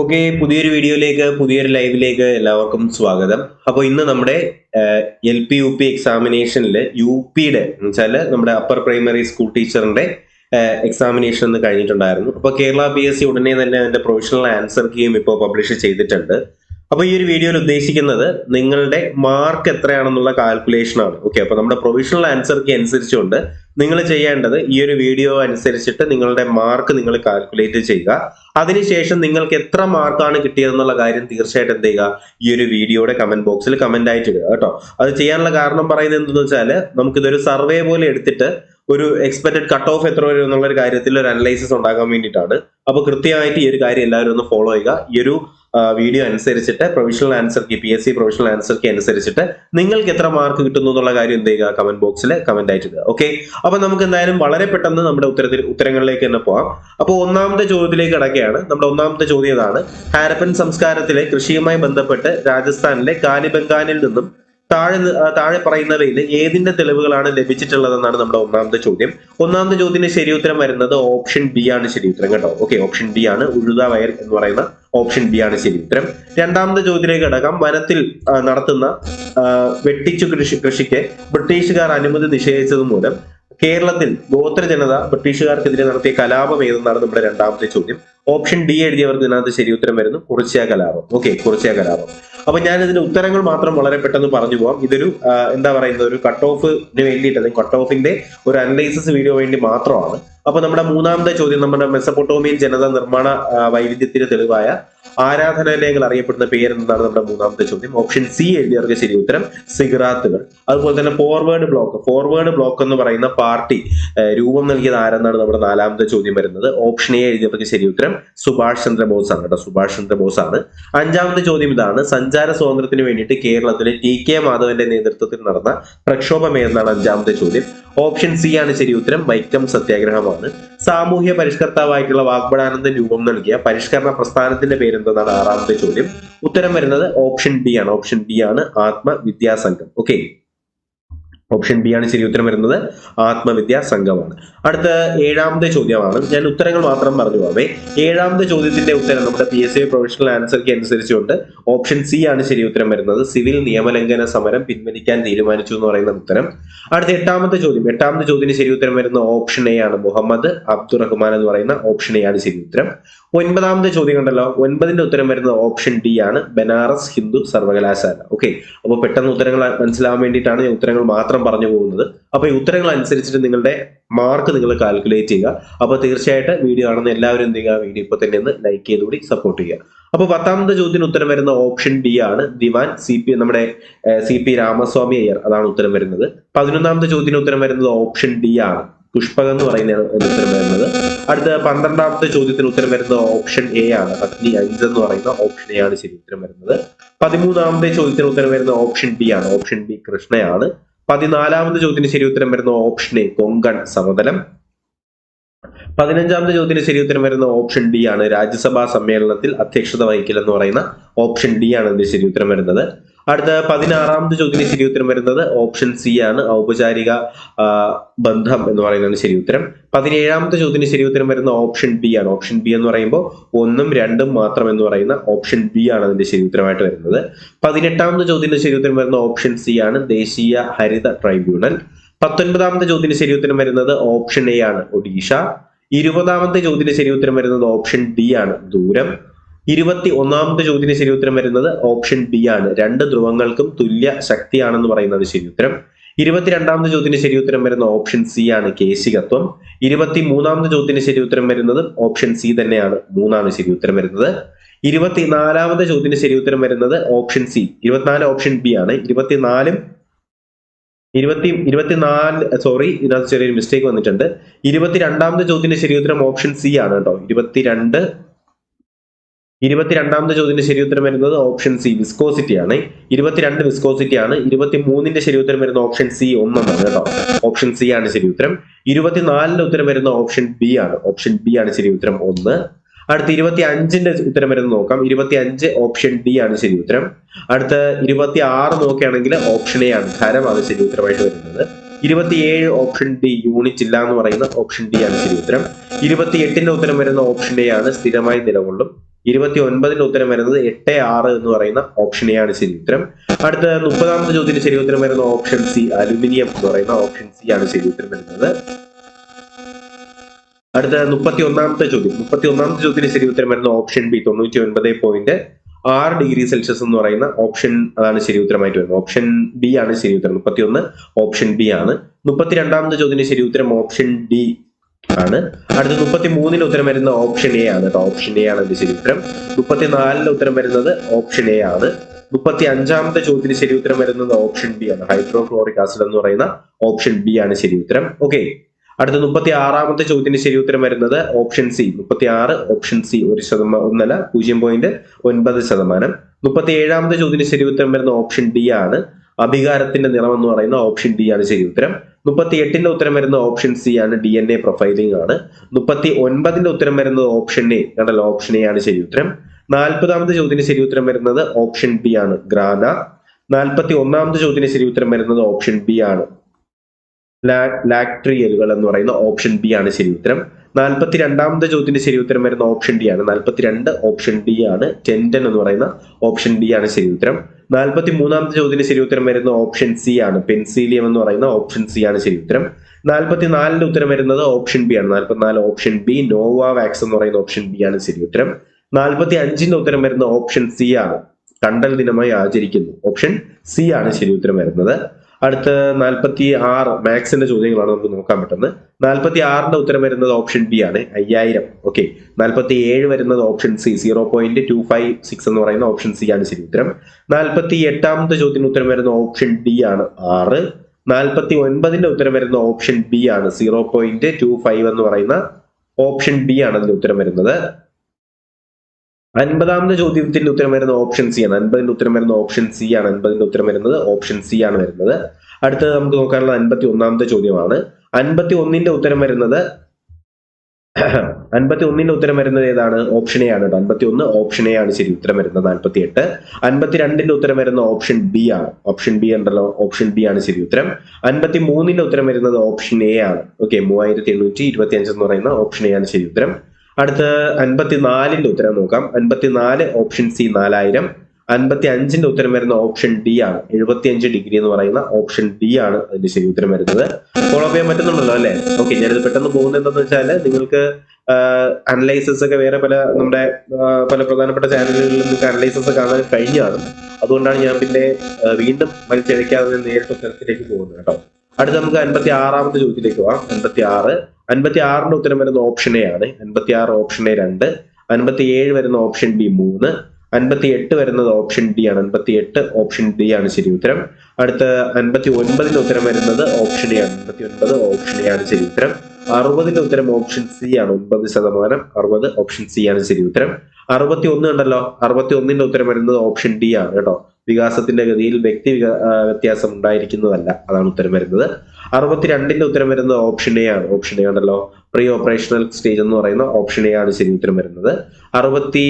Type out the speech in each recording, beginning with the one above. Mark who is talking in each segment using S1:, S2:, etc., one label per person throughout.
S1: Okay പുതിയൊരു വീഡിയോയിലേക്ക് പുതിയൊരു ലൈവിലേക്ക് എല്ലാവർക്കും സ്വാഗതം. അപ്പോൾ ഇന്ന് നമ്മുടെ എൽ പി യു പി എക്സാമിനേഷനിൽ യു പിയുടെ വെച്ചാൽ നമ്മുടെ അപ്പർ പ്രൈമറി സ്കൂൾ ടീച്ചറിന്റെ എക്സാമിനേഷൻ ഒന്ന് കഴിഞ്ഞിട്ടുണ്ടായിരുന്നു. അപ്പോൾ കേരള പി എസ് സി ഉടനെ തന്നെ അതിന്റെ പ്രൊവിഷണൽ ആൻസർ കീയും ഇപ്പോൾ പബ്ലിഷ് ചെയ്തിട്ടുണ്ട്. അപ്പോൾ ഈ ഒരു വീഡിയോയിൽ ഉദ്ദേശിക്കുന്നത് നിങ്ങളുടെ മാർക്ക് എത്രയാണെന്നുള്ള കാൽക്കുലേഷൻ ആണ്. ഓക്കെ അപ്പോൾ നമ്മുടെ പ്രൊവിഷണൽ ആൻസർക്ക് അനുസരിച്ചുകൊണ്ട് നിങ്ങൾ ചെയ്യേണ്ടത് ഈ ഒരു വീഡിയോ അനുസരിച്ചിട്ട് നിങ്ങളുടെ മാർക്ക് നിങ്ങൾ കാൽക്കുലേറ്റ് ചെയ്യുക. അതിനുശേഷം നിങ്ങൾക്ക് എത്ര മാർക്കാണ് കിട്ടിയതെന്നുള്ള കാര്യം തീർച്ചയായിട്ടും എന്ത് ചെയ്യുക? ഈ ഒരു വീഡിയോയുടെ കമന്റ് ബോക്സിൽ കമന്റ് ആയിട്ട് ഇടുക കേട്ടോ. അത് ചെയ്യാനുള്ള കാരണം പറയുന്നത് എന്തെന്ന് വെച്ചാൽ നമുക്കിതൊരു സർവേ പോലെ എടുത്തിട്ട് ഒരു എക്സ്പെക്ടഡ് കട്ട് ഓഫ് എത്ര വരും എന്നുള്ള ഒരു കാര്യത്തിൽ ഒരു അനലൈസിസ് ഉണ്ടാകാൻ വേണ്ടിയിട്ടാണ്. അപ്പൊ കൃത്യമായിട്ട് ഈ ഒരു കാര്യം എല്ലാവരും ഒന്ന് ഫോളോ ചെയ്യുക. ഈ ഒരു വീഡിയോ അനുസരിച്ചിട്ട് provisional answer key P S C provisional answer key അനുസരിച്ചിട്ട് നിങ്ങൾക്ക് എത്ര മാർക്ക് കിട്ടുന്നു എന്നുള്ള കാര്യം എന്ത് ചെയ്യുക കമന്റ് ബോക്സിൽ കമന്റ് ആയിട്ട് ഇടുക. ഓക്കെ അപ്പൊ നമുക്ക് എന്തായാലും വളരെ പെട്ടെന്ന് നമ്മുടെ ഉത്തരത്തിൽ ഉത്തരങ്ങളിലേക്ക് തന്നെ പോവാം. അപ്പോൾ ഒന്നാമത്തെ ചോദ്യത്തിലേക്ക് കിടക്കുകയാണ്. നമ്മുടെ ഒന്നാമത്തെ ചോദ്യം ഇതാണ്. ഹാരപ്പൻ സംസ്കാരത്തിലെ കൃഷിയുമായി ബന്ധപ്പെട്ട് രാജസ്ഥാനിലെ കാലിബംഗാനിൽ നിന്നും താഴെ താഴെ പറയുന്നവയിൽ ഏതിന്റെ തെളിവുകളാണ് ലഭിച്ചിട്ടുള്ളതെന്നാണ് നമ്മുടെ ഒന്നാമത്തെ ചോദ്യം. ഒന്നാമത്തെ ചോദ്യത്തിന് ശരി ഉത്തരം വരുന്നത് ഓപ്ഷൻ ബി ആണ് ശരി ഉത്തരം കേട്ടോ. ഓക്കെ ഓപ്ഷൻ ബി ആണ് ഉഴുത വയർ എന്ന് പറയുന്ന ഓപ്ഷൻ ബി ആണ് ശരി ഉത്തരം. രണ്ടാമത്തെ ചോദ്യത്തിലേക്ക് കിടക്കാം വനത്തിൽ നടത്തുന്ന വെട്ടിച്ചു കൃഷി കൃഷിക്ക് ബ്രിട്ടീഷുകാർ അനുമതി നിഷേധിച്ചത് മൂലം കേരളത്തിൽ ഗോത്ര ജനത ബ്രിട്ടീഷുകാർക്കെതിരെ നടത്തിയ കലാപം ഏതെന്നാണ് നമ്മുടെ രണ്ടാമത്തെ ചോദ്യം. ഓപ്ഷൻ ഡി എഴുതിയവർക്ക് ഇതിനകത്ത് ശരി ഉത്തരം വരുന്നു. കുറിച്യ കലാപം. ഓക്കെ കുറിച്യ കലാപം. അപ്പൊ ഞാൻ ഇതിന്റെ ഉത്തരങ്ങൾ മാത്രം വളരെ പെട്ടെന്ന് പറഞ്ഞു പോവാം. ഇതൊരു എന്താ പറയുന്നത്? ഒരു കട്ട് ഓഫിന് വേണ്ടിയിട്ട് അല്ലെങ്കിൽ കട്ട് ഓഫിന്റെ ഒരു അനലൈസിസ് വീഡിയോ വേണ്ടി മാത്രമാണ്. അപ്പൊ നമ്മുടെ മൂന്നാമത്തെ ചോദ്യം നമ്മുടെ മെസ്സപ്പൊട്ടോമിയൻ ജനത നിർമ്മാണ വൈവിധ്യത്തിന് തെളിവായ ആരാധനാലയങ്ങൾ അറിയപ്പെടുന്ന പേരെന്താണ് നമ്മുടെ മൂന്നാമത്തെ ചോദ്യം? ഓപ്ഷൻ സി എഴുതിയവർക്ക് ശരി ഉത്തരം സിഗറാത്തുകൾ. അതുപോലെ തന്നെ ഫോർവേഡ് ബ്ലോക്ക് ഫോർവേഡ് ബ്ലോക്ക് എന്ന് പറയുന്ന പാർട്ടി രൂപം നൽകിയത് ആരെന്നാണ് നമ്മുടെ നാലാമത്തെ ചോദ്യം വരുന്നത്? ഓപ്ഷൻ എ എഴുതിയവർക്ക് ശരി ഉത്തരം സുഭാഷ് ചന്ദ്രബോസ് ആണ് കേട്ടോ. സുഭാഷ് ചന്ദ്രബോസ് ആണ്. അഞ്ചാമത്തെ ചോദ്യം ഇതാണ്. സഞ്ചാര സ്വാതന്ത്ര്യത്തിന് വേണ്ടിയിട്ട് കേരളത്തിലെ ടി കെ മാധവന്റെ നേതൃത്വത്തിൽ നടന്ന പ്രക്ഷോഭം ഏതെന്നാണ് അഞ്ചാമത്തെ ചോദ്യം. ഓപ്ഷൻ സി ആണ് ശരി ഉത്തരം. വൈക്കം സത്യാഗ്രഹമാണ്. സാമൂഹ്യ പരിഷ്കർത്താവായിട്ടുള്ള വാഗ്ബടാനന്ദൻ രൂപം നൽകിയ പരിഷ്കരണ പ്രസ്ഥാനത്തിന്റെ പേരെന്തെന്നാണ് ആറാമത്തെ ചോദ്യം. ഉത്തരം വരുന്നത് ഓപ്ഷൻ ബി ആണ്. ഓപ്ഷൻ ബി ആണ് ആത്മവിദ്യാസംഘം. ഓക്കെ ഓപ്ഷൻ ബി ആണ് ശരി ഉത്തരം വരുന്നത്. ആത്മവിദ്യാ സംഘമാണ്. അടുത്ത ഏഴാമത്തെ ചോദ്യമാണ്. ഞാൻ ഉത്തരങ്ങൾ മാത്രം പറഞ്ഞു പോവേ. ഏഴാമത്തെ ചോദ്യത്തിന്റെ ഉത്തരം നമ്മുടെ പി എസ് സി പ്രൊഫഷണൽ ആൻസർക്ക് അനുസരിച്ചുകൊണ്ട് ഓപ്ഷൻ സി ആണ് ശരി ഉത്തരം വരുന്നത്. സിവിൽ നിയമലംഘന സമരം പിൻവലിക്കാൻ തീരുമാനിച്ചു എന്ന് പറയുന്ന ഉത്തരം. അടുത്ത എട്ടാമത്തെ ചോദ്യം. എട്ടാമത്തെ ചോദ്യത്തിന് ശരി ഉത്തരം വരുന്ന ഓപ്ഷൻ എ ആണ് മുഹമ്മദ് അബ്ദുറഹ്മാൻ എന്ന് പറയുന്ന ഓപ്ഷൻ എ ആണ് ശരി ഉത്തരം. ഒൻപതാമത്തെ ചോദ്യം കണ്ടല്ലോ. ഒൻപതിന്റെ ഉത്തരം വരുന്നത് ഓപ്ഷൻ ഡി ആണ്. ബനാറസ് ഹിന്ദു സർവകലാശാല. ഓക്കെ അപ്പോൾ പെട്ടെന്ന് ഉത്തരങ്ങൾ മനസ്സിലാവാൻ വേണ്ടിയിട്ടാണ് ഞാൻ ഉത്തരങ്ങൾ മാത്രം പറഞ്ഞു പോകുന്നത്. അപ്പൊ ഈ ഉത്തരങ്ങൾ അനുസരിച്ചിട്ട് നിങ്ങളുടെ മാർക്ക് നിങ്ങൾ കാൽക്കുലേറ്റ് ചെയ്യുക. അപ്പൊ തീർച്ചയായിട്ടും വീഡിയോ കാണുന്ന എല്ലാവരും എന്ത് ചെയ്യുക? വീഡിയോ ഇപ്പൊ തന്നെ ഒന്ന് ലൈക്ക് ചെയ്തുകൂടി സപ്പോർട്ട് ചെയ്യുക. അപ്പൊ പത്താമത്തെ ചോദ്യത്തിന് ഉത്തരം വരുന്ന ഓപ്ഷൻ ഡി ആണ്. ദിവാൻ സി പി നമ്മുടെ സി പി രാമസ്വാമി അയ്യർ. അതാണ് ഉത്തരം വരുന്നത്. പതിനൊന്നാമത്തെ ചോദ്യത്തിന് ഉത്തരം വരുന്നത് ഓപ്ഷൻ ഡി ആണ്. പുഷ്പകം എന്ന് പറയുന്നതാണ് അതിന് ഉത്തരം വരുന്നത്. അടുത്ത പന്ത്രണ്ടാമത്തെ ചോദ്യത്തിന് ഉത്തരം വരുന്നത് ഓപ്ഷൻ എ ആണ്. അഗ്നി അഞ്ച് എന്ന് പറയുന്ന ഓപ്ഷൻ എ ആണ് ശരി ഉത്തരം വരുന്നത്. പതിമൂന്നാമത്തെ ചോദ്യത്തിന് ഉത്തരം വരുന്ന ഓപ്ഷൻ ബി ആണ്. ഓപ്ഷൻ ബി കൃഷ്ണയാണ്. പതിനാലാമത്തെ ചോദ്യത്തിന് ശരി ഉത്തരം വരുന്ന ഓപ്ഷൻ എ കൊങ്കൺ സമതലം. പതിനഞ്ചാമത്തെ ചോദ്യത്തിന് ശരി ഉത്തരം വരുന്ന ഓപ്ഷൻ ഡി ആണ്. രാജ്യസഭാ സമ്മേളനത്തിൽ അധ്യക്ഷത വഹിക്കൽ എന്ന് പറയുന്ന ഓപ്ഷൻ ഡി ആണ് ഇതിന്റെ ശരി ഉത്തരം വരുന്നത്. അടുത്ത പതിനാറാമത് ചോദ്യത്തിന് ശരി ഉത്തരം വരുന്നത് ഓപ്ഷൻ സി ആണ്. ഔപചാരിക ബന്ധം എന്ന് പറയുന്നതാണ് ശരി ഉത്തരം. പതിനേഴാമത്തെ ചോദ്യത്തിന് ശരി ഉത്തരം വരുന്ന ഓപ്ഷൻ ബി ആണ്. ഓപ്ഷൻ ബി എന്ന് പറയുമ്പോൾ ഒന്നും രണ്ടും മാത്രം എന്ന് പറയുന്ന ഓപ്ഷൻ ബി ആണ് അതിന്റെ ശരി ഉത്തരമായിട്ട് വരുന്നത്. പതിനെട്ടാമത്തെ ചോദ്യത്തിന് ശരി ഉത്തരം വരുന്ന ഓപ്ഷൻ സി ആണ് ദേശീയ ഹരിത ട്രൈബ്യൂണൽ. പത്തൊൻപതാമത്തെ ചോദ്യത്തിന് ശരി ഉത്തരം വരുന്നത് ഓപ്ഷൻ എ ആണ് ഒഡീഷ. ഇരുപതാമത്തെ ചോദ്യത്തിന് ശരി ഉത്തരം വരുന്നത് ഓപ്ഷൻ ഡി ആണ് ദൂരം. ഇരുപത്തി ഒന്നാമത്തെ ചോദ്യത്തിന് ശരി ഉത്തരം വരുന്നത് ഓപ്ഷൻ ബി ആണ്. രണ്ട് ധ്രുവങ്ങൾക്കും തുല്യ ശക്തിയാണെന്ന് പറയുന്നത് ശരി ഉത്തരം. ഇരുപത്തിരണ്ടാമത്തെ ചോദ്യത്തിന് ശരി ഉത്തരം വരുന്ന ഓപ്ഷൻ സി ആണ് കേശികത്വം. ഇരുപത്തി മൂന്നാമത്തെ ചോദ്യത്തിന് ശരി ഉത്തരം വരുന്നത് ഓപ്ഷൻ സി തന്നെയാണ്. മൂന്നാണ് ശരി ഉത്തരം വരുന്നത്. ഇരുപത്തിനാലാമത്തെ ചോദ്യത്തിന് ശരി ഉത്തരം വരുന്നത് ഓപ്ഷൻ സി. ഇരുപത്തിനാല് ഓപ്ഷൻ ബി ആണ്. ഇരുപത്തിനാലും ഇരുപത്തി ഇരുപത്തിനാല് സോറി ഇതിനകത്ത് ചെറിയൊരു മിസ്റ്റേക്ക് വന്നിട്ടുണ്ട്. ഇരുപത്തിരണ്ടാമത്തെ ചോദ്യത്തിന് ശരി ഉത്തരം ഓപ്ഷൻ സി ആണ് കേട്ടോ. ഇരുപത്തിരണ്ട് ഇരുപത്തിരണ്ടാമത്തെ ചോദ്യത്തിന്റെ ശരിയുത്തരം വരുന്നത് ഓപ്ഷൻ സി വിസ്കോസിറ്റി ആണ്. ഇരുപത്തിരണ്ട് വിസ്കോസിറ്റി ആണ്. ഇരുപത്തി മൂന്നിന്റെ ശരി ഉത്തരം വരുന്ന ഓപ്ഷൻ സി ഒന്നാണ് കേട്ടോ. ഓപ്ഷൻ സി ആണ് ശരിയുത്തരം ഇരുപത്തിനാലിന്റെ ഉത്തരം വരുന്ന ഓപ്ഷൻ ബി ആണ്. ഓപ്ഷൻ ബി ആണ് ശരിയുത്തരം ഒന്ന്. അടുത്ത ഇരുപത്തി അഞ്ചിന്റെ ഉത്തരം വരുന്ന നോക്കാം. ഇരുപത്തി അഞ്ച് ഓപ്ഷൻ ഡി ആണ് ശരി ഉത്തരം. അടുത്ത ഇരുപത്തി ആറ് നോക്കുകയാണെങ്കിൽ ഓപ്ഷൻ എ ആണ്. ഖരമാണ് ശരി ഉത്തരമായിട്ട് വരുന്നത്. ഇരുപത്തിയേഴ് ഓപ്ഷൻ ഡി യൂണിറ്റ് ഇല്ല എന്ന് പറയുന്ന ഓപ്ഷൻ ഡി ആണ് ശരി ഉത്തരം. ഇരുപത്തി എട്ടിന്റെ ഉത്തരം വരുന്ന ഓപ്ഷൻ എ ആണ്. സ്ഥിരമായി നിലകൊള്ളും. ഇരുപത്തി ഒൻപതിന്റെ ഉത്തരം വരുന്നത് എട്ട് ആറ് എന്ന് പറയുന്ന ഓപ്ഷൻ എ ആണ് ശരി ഉത്തരം. അടുത്ത മുപ്പതാമത്തെ ചോദ്യത്തിന് ശരി ഉത്തരം വരുന്ന ഓപ്ഷൻ സി അലുമിനിയം എന്ന് പറയുന്ന ഓപ്ഷൻ സി ആണ് ശരി ഉത്തരം വരുന്നത്. അടുത്ത മുപ്പത്തി ഒന്നാമത്തെ ചോദ്യം. മുപ്പത്തി ഒന്നാമത്തെ ചോദ്യത്തിന് ശരി ഉത്തരം വരുന്ന ഓപ്ഷൻ ബി തൊണ്ണൂറ്റി ഒൻപത് പോയിന്റ് ആറ് ഡിഗ്രി സെൽഷ്യസ് എന്ന് പറയുന്ന ഓപ്ഷൻ അതാണ് ശരി ഉത്തരമായിട്ട് വരുന്നത്. ഓപ്ഷൻ ബി ആണ് ശരി ഉത്തരം. മുപ്പത്തി ഒന്ന് ഓപ്ഷൻ ബി ആണ്. മുപ്പത്തി രണ്ടാമത്തെ ചോദ്യത്തിന് ശരി ഉത്തരം ഓപ്ഷൻ ഡി ആണ്. അടുത്ത മുപ്പത്തി മൂന്നിൽ ഉത്തരം വരുന്ന ഓപ്ഷൻ എ ആണ് കേട്ടോ. ഓപ്ഷൻ എ ആണ് അതിന്റെ ശരി ഉത്തരം മുപ്പത്തി നാലിന്റെ ഉത്തരം വരുന്നത് ഓപ്ഷൻ എ ആണ്. മുപ്പത്തി അഞ്ചാമത്തെ ചോദ്യത്തിന് ശരി ഉത്തരം വരുന്നത് ഓപ്ഷൻ ബി ആണ്. ഹൈഡ്രോക്ലോറിക് ആസിഡ് എന്ന് പറയുന്ന ഓപ്ഷൻ ബി ആണ് ശരി ഉത്തരം ഓക്കെ അടുത്ത മുപ്പത്തി ആറാമത്തെ ചോദ്യത്തിന് ശരി ഉത്തരം വരുന്നത് ഓപ്ഷൻ സി മുപ്പത്തി ആറ് ഓപ്ഷൻ സി ഒരു ശതമാനം ഒന്നല്ല പൂജ്യം പോയിന്റ് ഒൻപത് ശതമാനം. മുപ്പത്തി ഏഴാമത്തെ ചോദ്യത്തിന് ശരി ഉത്തരം വരുന്ന ഓപ്ഷൻ ഡി ആണ്. അഭികാരത്തിന്റെ നിറം എന്ന് പറയുന്ന ഓപ്ഷൻ ഡി ആണ് ശരി ഉത്തരം മുപ്പത്തി എട്ടിന്റെ ഉത്തരം വരുന്ന ഓപ്ഷൻ സി ആണ് ഡി എൻ എ പ്രൊഫൈലിംഗ് ആണ്. മുപ്പത്തി ഒൻപതിന്റെ ഉത്തരം വരുന്നത് ഓപ്ഷൻ എ കണ്ടല്ലോ ഓപ്ഷൻ എ ആണ് ശരി ഉത്തരം നാൽപ്പതാമത്തെ ചോദ്യത്തിന് ശരി ഉത്തരം വരുന്നത് ഓപ്ഷൻ ബി ആണ് ഗ്രാന. നാൽപ്പത്തി ഒന്നാമത്തെ ചോദ്യത്തിന് ശരി ഉത്തരം വരുന്നത് ഓപ്ഷൻ ബി ആണ്. ലാക്ട്രിയലുകൾ എന്ന് പറയുന്ന ഓപ്ഷൻ ബി ആണ് ശരി ഉത്തരം നാൽപ്പത്തി രണ്ടാമത്തെ ചോദ്യത്തിന് ശരി ഉത്തരം വരുന്ന ഓപ്ഷൻ ഡി ആണ്. നാൽപ്പത്തിരണ്ട് ഓപ്ഷൻ ഡി ആണ്. ടെൻഡൻ എന്ന് പറയുന്ന ഓപ്ഷൻ ഡി ആണ് ശരി ഉത്തരം നാൽപ്പത്തി മൂന്നാമത്തെ ചോദ്യത്തിന് ശരി ഉത്തരം വരുന്ന ഓപ്ഷൻ സി ആണ്. പെൻസീലിയം എന്ന് പറയുന്ന ഓപ്ഷൻ സി ആണ് ശരി ഉത്തരം നാൽപ്പത്തി നാലിന്റെ ഉത്തരം വരുന്നത് ഓപ്ഷൻ ബി ആണ്. നാൽപ്പത്തിനാല് ഓപ്ഷൻ ബി നോവ വാക്സ് എന്ന് പറയുന്ന ഓപ്ഷൻ ബി ആണ് ശരി ഉത്തരം നാൽപ്പത്തി അഞ്ചിന്റെ ഉത്തരം വരുന്ന ഓപ്ഷൻ സി ആണ്. കണ്ടൽ ദിനമായി ആചരിക്കുന്നു. ഓപ്ഷൻ സി ആണ് ശരി ഉത്തരം വരുന്നത്. അടുത്ത നാൽപ്പത്തി ആറ് മാത്സിന്റെ ചോദ്യങ്ങളാണ് നമുക്ക് നോക്കാൻ പറ്റുന്നത്. നാൽപ്പത്തി ആറിന്റെ ഉത്തരം വരുന്നത് ഓപ്ഷൻ ബി ആണ്. അയ്യായിരം. ഓക്കെ നാൽപ്പത്തി ഏഴ് വരുന്നത് option C zero point two five six എന്ന് പറയുന്ന ഓപ്ഷൻ സി ആണ് ശരി ഉത്തരം. നാൽപ്പത്തി എട്ടാമത്തെ ചോദ്യത്തിന് ഉത്തരം വരുന്ന ഓപ്ഷൻ ഡി ആണ് ആറ്. നാൽപ്പത്തി ഒൻപതിന്റെ ഉത്തരം വരുന്ന ഓപ്ഷൻ ബി ആണ്. സീറോ പോയിന്റ് ടു ഫൈവ് എന്ന് പറയുന്ന ഓപ്ഷൻ ബി ആണ് അതിന്റെ ഉത്തരം വരുന്നത്. അൻപതാമത്തെ ചോദ്യത്തിന്റെ ഉത്തരം വരുന്ന ഓപ്ഷൻ സി ആണ്. അൻപതിന്റെ ഉത്തരം വരുന്ന ഓപ്ഷൻ സി ആണ്. അൻപതിന്റെ ഉത്തരം വരുന്നത് ഓപ്ഷൻ സി ആണ് വരുന്നത്. അടുത്തത് നമുക്ക് നോക്കാനുള്ള അൻപത്തി ഒന്നാമത്തെ ചോദ്യമാണ്. അൻപത്തി ഒന്നിന്റെ ഉത്തരം വരുന്നത് അൻപത്തി ഒന്നിന്റെ ഉത്തരം വരുന്നത് ഏതാണ്? ഓപ്ഷൻ എ ആണ് അൻപത്തി ഒന്ന് ഓപ്ഷൻ എ ആണ് ശരി ഉത്തരം വരുന്നത് നാൽപ്പത്തി എട്ട് അൻപത്തി രണ്ടിന്റെ ഉത്തരം വരുന്ന ഓപ്ഷൻ ബി ആണ്. ഓപ്ഷൻ ബി ഉണ്ടല്ലോ. ഓപ്ഷൻ ബി ആണ് ശരി ഉത്തരം. അൻപത്തി മൂന്നിന്റെ ഉത്തരം വരുന്നത് ഓപ്ഷൻ എ ആണ്. ഓക്കെ മൂവായിരത്തി എണ്ണൂറ്റി ഇരുപത്തി അഞ്ച് എന്ന് പറയുന്ന ഓപ്ഷൻ എ ആണ് ശരി ഉത്തരം. അടുത്ത അൻപത്തിനാലിന്റെ ഉത്തരം നോക്കാം. അൻപത്തിനാല് ഓപ്ഷൻ സി നാലായിരം. അൻപത്തി അഞ്ചിന്റെ ഉത്തരം വരുന്ന ഓപ്ഷൻ ഡി ആണ്. എഴുപത്തി അഞ്ച് ഡിഗ്രി എന്ന് പറയുന്ന ഓപ്ഷൻ ഡി ആണ് അതിന്റെ ശരി ഉത്തരം വരുന്നത്. ഫോളോ ചെയ്യാൻ പറ്റുന്നുണ്ടല്ലോ അല്ലെ? ഓക്കെ ഞാനിത് പെട്ടെന്ന് പോകുന്നത് എന്താണെന്ന് വെച്ചാൽ നിങ്ങൾക്ക് അനലൈസസ് ഒക്കെ വേറെ പല നമ്മുടെ പല പ്രധാനപ്പെട്ട ചാനലുകളിൽ നിങ്ങൾക്ക് അനലൈസസ് കാണാൻ കഴിഞ്ഞാണ് അതുകൊണ്ടാണ് ഞാൻ പിന്നെ വീണ്ടും വലിച്ചഴക്കാതെ നേരിട്ട് ഉത്തരത്തിലേക്ക് പോകുന്നത് കേട്ടോ. അടുത്ത നമുക്ക് അൻപത്തി ആറാമത്തെ ചോദ്യത്തിലേക്ക് പോവാം അൻപത്തി ആറ് അൻപത്തി ആറിന്റെ ഉത്തരം വരുന്ന ഓപ്ഷൻ എ ആണ്. അൻപത്തി ആറ് ഓപ്ഷൻ എ രണ്ട് അൻപത്തി ഏഴ് വരുന്ന ഓപ്ഷൻ ബി മൂന്ന് അൻപത്തി എട്ട് വരുന്നത് ഓപ്ഷൻ ഡി ആണ്. അൻപത്തി എട്ട് ഓപ്ഷൻ ഡി ആണ് ശരി ഉത്തരം. അടുത്ത അൻപത്തി ഒൻപതിന്റെ ഉത്തരം വരുന്നത് ഓപ്ഷൻ എ ആണ്. അൻപത്തി ഒൻപത് ഓപ്ഷൻ എ ആണ് ശരി ഉത്തരം. അറുപതിന്റെ ഉത്തരം ഓപ്ഷൻ സി ആണ്. ഒൻപത് ശതമാനം അറുപത് ഓപ്ഷൻ സി ആണ് ശരി ഉത്തരം. അറുപത്തി ഒന്ന് ഉണ്ടല്ലോ. അറുപത്തി ഒന്നിന്റെ ഉത്തരം വരുന്നത് ഓപ്ഷൻ ഡി ആണ് കേട്ടോ. വികാസത്തിന്റെ ഗതിയിൽ വ്യക്തി വ്യത്യാസം ഉണ്ടായിരിക്കുന്നതല്ല. അതാണ് ഉത്തരം വരുന്നത്. അറുപത്തിരണ്ടിന്റെ ഉത്തരം വരുന്നത് ഓപ്ഷൻ എ ആണ്. ഓപ്ഷൻ എ ആണല്ലോ പ്രീ ഓപ്പറേഷണൽ സ്റ്റേജ് എന്ന് പറയുന്ന ഓപ്ഷൻ എ ആണ് ശരി ഉത്തരം വരുന്നത്. അറുപത്തി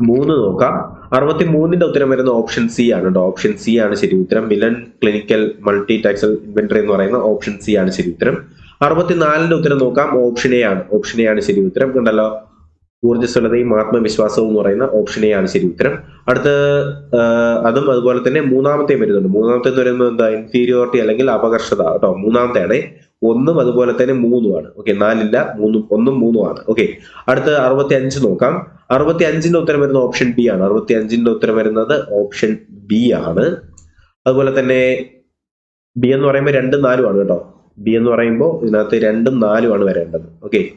S1: മൂന്ന് നോക്കാം. അറുപത്തി മൂന്നിന്റെ ഉത്തരം വരുന്ന ഓപ്ഷൻ സി ആണ് കേട്ടോ ഓപ്ഷൻ സി ആണ് ശരി ഉത്തരം. Millon clinical multiaxial inventory എന്ന് പറയുന്ന ഓപ്ഷൻ സി ആണ് ശരി ഉത്തരം. അറുപത്തിനാലിന്റെ ഉത്തരം നോക്കാം. ഓപ്ഷൻ എ ആണ്. ഓപ്ഷൻ എ ആണ് ശരി ഉത്തരം. കണ്ടല്ലോ. ഊർജസ്വലതയും ആത്മവിശ്വാസവും എന്ന് പറയുന്ന ആണ് ശരി ഉത്തരം. അടുത്ത അതും അതുപോലെ തന്നെ മൂന്നാമത്തെയും വരുന്നുണ്ട്. മൂന്നാമത്തെ എന്ന് പറയുന്നത് എന്താ? ഇൻഫീരിയോറിറ്റി അല്ലെങ്കിൽ അപകർഷത കേട്ടോ. മൂന്നാമത്തെയാണ്. ഒന്നും അതുപോലെ തന്നെ മൂന്നുമാണ്. ഓക്കെ നാലില്ല മൂന്നും ഒന്നും മൂന്നുമാണ്. ഓക്കെ അടുത്ത അറുപത്തി അഞ്ച് നോക്കാം. അറുപത്തി അഞ്ചിന്റെ ഉത്തരം വരുന്ന ഓപ്ഷൻ ബി ആണ്. അറുപത്തി അഞ്ചിന്റെ ഉത്തരം വരുന്നത് ഓപ്ഷൻ ബി ആണ്. അതുപോലെ തന്നെ ബി എന്ന് പറയുമ്പോൾ രണ്ടും നാലുമാണ് കേട്ടോ. ബി എന്ന് പറയുമ്പോൾ ഇതിനകത്ത് രണ്ടും നാലുമാണ് വരേണ്ടത്. ഓക്കെ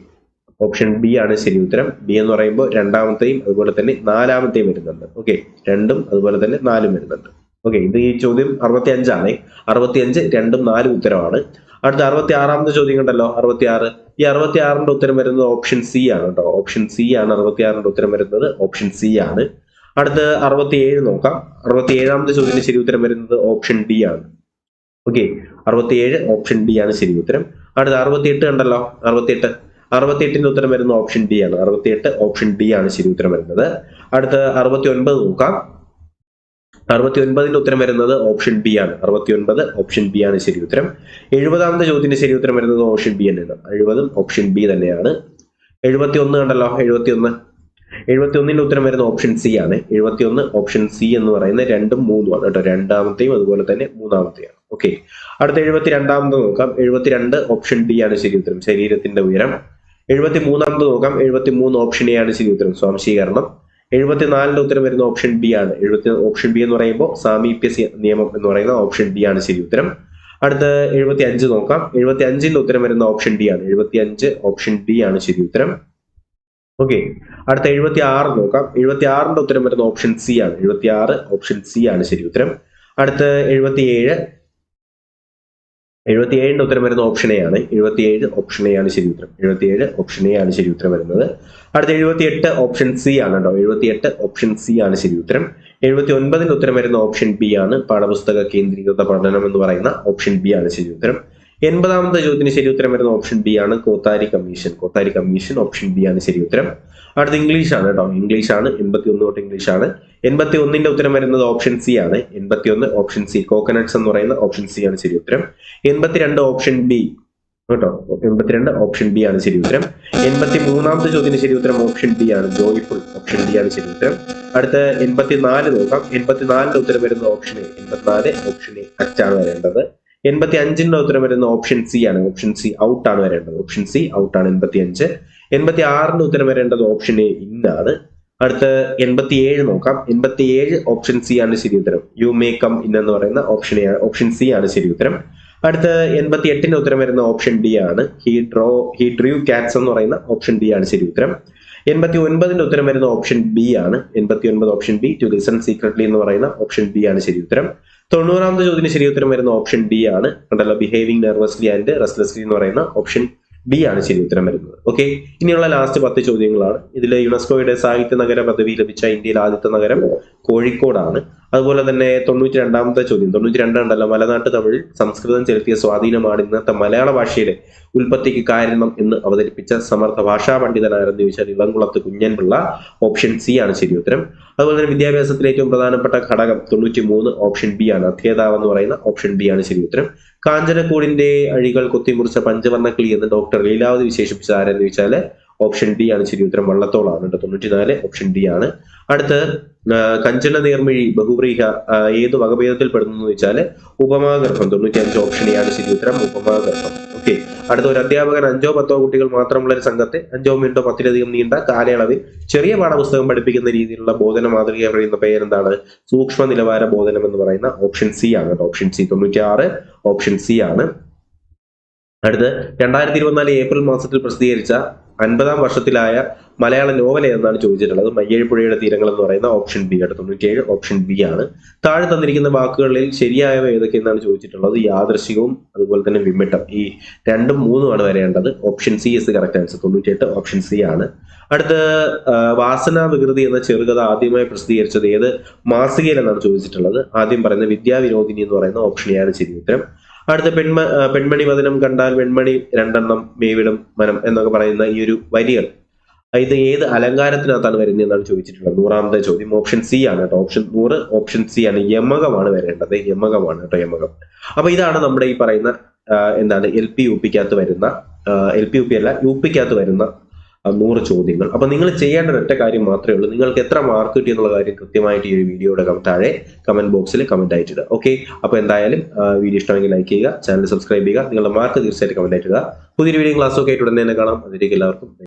S1: ഓപ്ഷൻ ബി ആണ് ശരി ഉത്തരം. ബി എന്ന് പറയുമ്പോൾ രണ്ടാമത്തെയും അതുപോലെ തന്നെ നാലാമത്തെയും വരുന്നുണ്ട്. ഓക്കെ രണ്ടും അതുപോലെ തന്നെ നാലും വരുന്നുണ്ട്. ഓക്കെ ഇത് ഈ ചോദ്യം അറുപത്തി അഞ്ചാണ് അറുപത്തി അഞ്ച് രണ്ടും നാലും ഉത്തരമാണ്. അടുത്ത അറുപത്തി ആറാമത്തെ ചോദ്യം കണ്ടല്ലോ. അറുപത്തി ആറ് ഈ അറുപത്തി ആറിന്റെ ഉത്തരം വരുന്നത് ഓപ്ഷൻ സി ആണ് കേട്ടോ. ഓപ്ഷൻ സി ആണ് അറുപത്തി ആറിന്റെ ഉത്തരം വരുന്നത്. ഓപ്ഷൻ സി ആണ്. അടുത്ത അറുപത്തി ഏഴ് നോക്കാം. അറുപത്തി ഏഴാമത്തെ ചോദ്യത്തിന് ശരി ഉത്തരം വരുന്നത് ഓപ്ഷൻ ഡി ആണ്. ഓക്കെ അറുപത്തി ഏഴ് ഓപ്ഷൻ ഡി ആണ് ശരി ഉത്തരം. അടുത്ത അറുപത്തി എട്ട് കണ്ടല്ലോ. അറുപത്തി എട്ട് അറുപത്തി എട്ടിന്റെ ഉത്തരം വരുന്ന ഓപ്ഷൻ ഡി ആണ്. അറുപത്തി എട്ട് ഓപ്ഷൻ ഡി ആണ് ശരി ഉത്തരം വരുന്നത്. അടുത്ത അറുപത്തി ഒൻപത് നോക്കാം. അറുപത്തി ഒൻപതിന്റെ ഉത്തരം വരുന്നത് ഓപ്ഷൻ ബി ആണ്. അറുപത്തി ഒൻപത് ഓപ്ഷൻ ബി ആണ് ശരി ഉത്തരം. എഴുപതാമത്തെ ചോദ്യത്തിന്റെ ശരി ഉത്തരം വരുന്നത് ഓപ്ഷൻ ബി തന്നെയാണ്. എഴുപതും ഓപ്ഷൻ ബി തന്നെയാണ്. എഴുപത്തി ഒന്ന് കണ്ടല്ലോ. എഴുപത്തി ഒന്ന് എഴുപത്തി ഒന്നിന്റെ ഉത്തരം വരുന്ന ഓപ്ഷൻ സി ആണ്. എഴുപത്തി ഒന്ന് ഓപ്ഷൻ സി എന്ന് പറയുന്ന രണ്ടും മൂന്നും ആണ് കേട്ടോ. രണ്ടാമത്തെയും അതുപോലെ തന്നെ മൂന്നാമത്തെയാണ്. ഓക്കെ അടുത്ത എഴുപത്തി രണ്ടാമത് നോക്കാം. എഴുപത്തിരണ്ട് ഓപ്ഷൻ ഡി ആണ് ശരി ഉത്തരം. ശരീരത്തിന്റെ ഉയരം. എഴുപത്തി മൂന്നാമത് നോക്കാം എഴുപത്തി മൂന്ന് ഓപ്ഷൻ എ ആണ് ശരി ഉത്തരം. സ്വാംശീകരണം എഴുപത്തിനാലിന്റെ ഉത്തരം വരുന്ന ഓപ്ഷൻ ബി ആണ്. എഴുപത്തി ഓപ്ഷൻ ബി എന്ന് പറയുമ്പോൾ സാമീപ്യ നിയമം എന്ന് പറയുന്ന ഓപ്ഷൻ ബി ആണ് ശരി ഉത്തരം. അടുത്ത എഴുപത്തി അഞ്ച് നോക്കാം. എഴുപത്തി അഞ്ചിന്റെ ഉത്തരം വരുന്ന ഓപ്ഷൻ ഡി ആണ്. എഴുപത്തി അഞ്ച് ഓപ്ഷൻ ഡി ആണ് ശരി ഉത്തരം. ഓക്കെ അടുത്ത എഴുപത്തി ആറ് നോക്കാം. എഴുപത്തി ആറിന്റെ ഉത്തരം വരുന്ന ഓപ്ഷൻ സി ആണ്. എഴുപത്തി ആറ് ഓപ്ഷൻ സി ആണ് ശരി ഉത്തരം. അടുത്ത എഴുപത്തി ഏഴ് എഴുപത്തി ഏഴിന്റെ ഉത്തരം വരുന്ന ഓപ്ഷൻ എ ആണ്. എഴുപത്തിയേഴ് ഓപ്ഷൻ എ ആണ് ശരി ഉത്തരം എഴുപത്തിയേഴ് ഓപ്ഷൻ എ ആണ് ശരി ഉത്തരം വരുന്നത്. അടുത്ത എഴുപത്തി എട്ട് ഓപ്ഷൻ സി ആണ് കേട്ടോ. എഴുപത്തി എട്ട് ഓപ്ഷൻ സി ആണ് ശരി ഉത്തരം എഴുപത്തി ഒൻപതിന്റെ ഉത്തരം വരുന്ന ഓപ്ഷൻ ബി ആണ്. പാഠപുസ്തക കേന്ദ്രീകൃത പഠനം എന്ന് പറയുന്ന ഓപ്ഷൻ ബി ആണ് ശരി ഉത്തരം എൺപതാമത്തെ ചോദ്യത്തിന് ശരി ഉത്തരം വരുന്ന ഓപ്ഷൻ ബി ആണ് Kothari commission Kothari commission option B ആണ് ശരി ഉത്തരം. അടുത്ത ഇംഗ്ലീഷ് ആണ് കേട്ടോ ഇംഗ്ലീഷ് ആണ്. എൺപത്തി ഒന്ന് തൊട്ട് ഇംഗ്ലീഷ് ആണ്. എൺപത്തി ഒന്നിന്റെ ഉത്തരം വരുന്നത് ഓപ്ഷൻ സി ആണ്. എൺപത്തി ഒന്ന് ഓപ്ഷൻ സി കോക്കനട്ട്സ് എന്ന് പറയുന്ന ഓപ്ഷൻ സി ആണ് ശരി ഉത്തരം. എൺപത്തിരണ്ട് ഓപ്ഷൻ ബി കേട്ടോ? എൺപത്തിരണ്ട് ഓപ്ഷൻ ബി ആണ് ശരി ഉത്തരം. എൺപത്തി മൂന്നാമത്തെ ചോദ്യത്തിന് ശരി ഉത്തരം ഓപ്ഷൻ ബി ആണ്. ജോയ്ഫുൾ ഓപ്ഷൻ ബി ആണ് ശരി ഉത്തരം. അടുത്ത എൺപത്തിനാല് നോക്കാം. എൺപത്തിനാലിന്റെ ഉത്തരം വരുന്ന ഓപ്ഷൻ എ എൺപത്തിനാല് ഓപ്ഷൻ എ അച്ചാണ് വരേണ്ടത്. എൺപത്തി അഞ്ചിന്റെ ഉത്തരം വരുന്ന ഓപ്ഷൻ സി ആണ്. ഓപ്ഷൻ സി ഔട്ട് ആണ് വരേണ്ടത്. ഓപ്ഷൻ സി ഔട്ട് ആണ് എൺപത്തി അഞ്ച് എൺപത്തി ആറിന്റെ ഉത്തരം വരേണ്ടത് ഓപ്ഷൻ എ ഇന്നാണ്. അടുത്ത എൺപത്തി ഏഴ് നോക്കാം. എൺപത്തി ഏഴ് ഓപ്ഷൻ സി ആണ് ശരി ഉത്തരം. യു മേ കം ഇൻ എന്ന് പറയുന്ന ഓപ്ഷൻ എ ഓപ്ഷൻ സി ആണ് ശരി ഉത്തരം. അടുത്ത എൺപത്തി എട്ടിന്റെ ഉത്തരം വരുന്ന ഓപ്ഷൻ ഡി ആണ്. He draw he drew cats എന്ന് പറയുന്ന ഓപ്ഷൻ ഡി ആണ് ശരി ഉത്തരം. എൺപത്തി ഒൻപതിന്റെ ഉത്തരം വരുന്ന ഓപ്ഷൻ ബി ആണ്. എൺപത്തി ഒൻപത് option B to listen secretly എന്ന് പറയുന്ന ഓപ്ഷൻ ബി ആണ് ശരി ഉത്തരം. തൊണ്ണൂറാമത്തെ ചോദ്യത്തിന് ശരി ഉത്തരം വരുന്ന ഓപ്ഷൻ ഡി ആണ്. കണ്ടല്ലോ ബിഹേവിംഗ് നെർവസ്ലി ആൻഡ് റെസ്ലെസ്ലി എന്ന് പറയുന്ന ഓപ്ഷൻ ബി ആണ് ശരി ഉത്തരം വരുന്നത്. ഓക്കെ ഇനിയുള്ള ലാസ്റ്റ് പത്ത് ചോദ്യങ്ങളാണ്. ഇതിൽ യുനെസ്കോയുടെ സാഹിത്യ നഗര പദവി ലഭിച്ച ഇന്ത്യയിലെ ആദ്യത്തെ നഗരം കോഴിക്കോടാണ്. അതുപോലെ തന്നെ തൊണ്ണൂറ്റി രണ്ടാമത്തെ ചോദ്യം. തൊണ്ണൂറ്റി രണ്ടുണ്ടല്ലോ മലനാട്ട് തമിഴ് സംസ്കൃതം ചെലുത്തിയ സ്വാധീനമാണ് ഇന്നത്തെ മലയാള ഭാഷയുടെ ഉൽപ്പത്തിക്ക് കാരണം എന്ന് അവതരിപ്പിച്ച സമർത്ഥ ഭാഷാ പണ്ഡിതനായിരുന്നു ചോദിച്ചാൽ ഇളംകുളത്ത് കുഞ്ഞൻപിള്ള ഓപ്ഷൻ സി ആണ് ശരി ഉത്തരം. അതുപോലെ തന്നെ വിദ്യാഭ്യാസത്തിലെ ഏറ്റവും പ്രധാനപ്പെട്ട ഘടകം തൊണ്ണൂറ്റി മൂന്ന് ഓപ്ഷൻ ബി ആണ്. അധ്യേതാവ് എന്ന് പറയുന്ന ഓപ്ഷൻ ബി ആണ് ശരി ഉത്തരം. കാഞ്ചനക്കൂടിന്റെ അഴികൾ കൊത്തിമുറിച്ച പഞ്ചവർണ ക്ലി എന്ന് ഡോക്ടർ ലീലാവതി വിശേഷിപ്പിച്ച ആരെന്ന് ചോദിച്ചാൽ ഓപ്ഷൻ ഡി ആണ് ശരി ഉത്തരം. വള്ളത്തോളാണ് കേട്ടോ. തൊണ്ണൂറ്റിനാല് ഓപ്ഷൻ ഡി ആണ്. അടുത്ത് കഞ്ചന നീർമിഴി ബഹുബ്രീഹ ഏത് വകഭേദത്തിൽ പെടുന്നു എന്ന് വെച്ചാൽ ഉപമാഗർഭം. തൊണ്ണൂറ്റി അഞ്ച് ഓപ്ഷൻ എ ആണ് ശരി ഉത്തരം ഉപമാഗർഭം. ഓക്കെ. അടുത്ത ഒരു അധ്യാപകൻ അഞ്ചോ പത്തോ കുട്ടികൾ മാത്രമുള്ള ഒരു സംഘത്തെ അഞ്ചോ മിനിറ്റോ പത്തിലധികം നീണ്ട കാലയളവിൽ ചെറിയ പാഠപുസ്തകം പഠിപ്പിക്കുന്ന രീതിയിലുള്ള ബോധന മാതൃക പറയുന്ന പേരെന്താണ്? സൂക്ഷ്മ നിലവാര ബോധനം എന്ന് പറയുന്ന ഓപ്ഷൻ സി ആണ് ഓപ്ഷൻ സി തൊണ്ണൂറ്റി ആറ് ഓപ്ഷൻ സി ആണ്. അടുത്ത് രണ്ടായിരത്തി ഇരുപത്തിനാല് ഏപ്രിൽ മാസത്തിൽ പ്രസിദ്ധീകരിച്ച അൻപതാം വർഷത്തിലായ മലയാള നോവൽ ഏതെന്നാണ് ചോദിച്ചിട്ടുള്ളത്? മയ്യഴിപ്പുഴയുടെ തീരങ്ങൾ എന്ന് പറയുന്ന ഓപ്ഷൻ ബി ആണ് തൊണ്ണൂറ്റിയേഴ് ഓപ്ഷൻ ബി ആണ്. താഴെ തന്നിരിക്കുന്ന വാക്കുകളിൽ ശരിയായവ ഏതൊക്കെയെന്നാണ് ചോദിച്ചിട്ടുള്ളത്? യാദൃശികവും അതുപോലെ തന്നെ വിമിട്ടം. ഈ രണ്ടും മൂന്നുമാണ് വരേണ്ടത്. Option C is correct answer തൊണ്ണൂറ്റിയെട്ട് ഓപ്ഷൻ സി ആണ്. അടുത്ത വാസന വികൃതി എന്ന ചെറുകഥ ആദ്യമായി പ്രസിദ്ധീകരിച്ചത് ഏത്? മാസികയിലെന്നാണ് ചോദിച്ചിട്ടുള്ളത്. ആദ്യം പറയുന്ന വിദ്യാവിനോദിനി എന്ന് പറയുന്ന ഓപ്ഷൻ ആണ് ശരി ഉത്തരം അടുത്ത പെൺമ പെൺമണി വദനം കണ്ടാൽ വെൺമണി രണ്ടെണ്ണം മേവിടും മനം എന്നൊക്കെ പറയുന്ന ഈ ഒരു വരികൾ. ഇത് ഏത് അലങ്കാരത്തിനകത്താണ് വരുന്നത് എന്നാണ് ചോദിച്ചിട്ടുള്ളത്. നൂറാമത്തെ ചോദ്യം ഓപ്ഷൻ സി ആണ് കേട്ടോ. ഓപ്ഷൻ നൂറ് ഓപ്ഷൻ സി ആണ് യമകമാണ് വരേണ്ടത്. യമകമാണ് കേട്ടോ യമകം. അപ്പൊ ഇതാണ് നമ്മുടെ ഈ പറയുന്ന എന്താണ് എൽ പി യു പിക്കകത്ത് വരുന്ന എൽ പി യു പി അല്ല യു പിക്കകത്ത് വരുന്ന നൂറ് ചോദ്യങ്ങൾ. അപ്പൊ നിങ്ങൾ ചെയ്യേണ്ട ഒറ്റ കാര്യം മാത്രമേ ഉള്ളൂ. നിങ്ങൾക്ക് എത്ര മാർക്ക് കിട്ടി എന്നുള്ള കാര്യം കൃത്യമായിട്ട് ഈ വീഡിയോയുടെ താഴെ കമന്റ് ബോക്സിൽ കമന്റ് ആയിട്ട് ഇടുക ഓക്കെ അപ്പൊ എന്തായാലും വീഡിയോ ഇഷ്ടമെങ്കിൽ ലൈക്ക് ചെയ്യുക ചാനൽ സബ്സ്ക്രൈബ് ചെയ്യുക നിങ്ങളുടെ മാർക്ക് തീർച്ചയായിട്ടും കമന്റ് ആയിട്ട് ഇടുക പുതിയൊരു വീഡിയോ ക്ലാസ്സൊക്കെ ആയിട്ട് ഉടനെ തന്നെ കാണാം. അതിലേക്ക് എല്ലാവർക്കും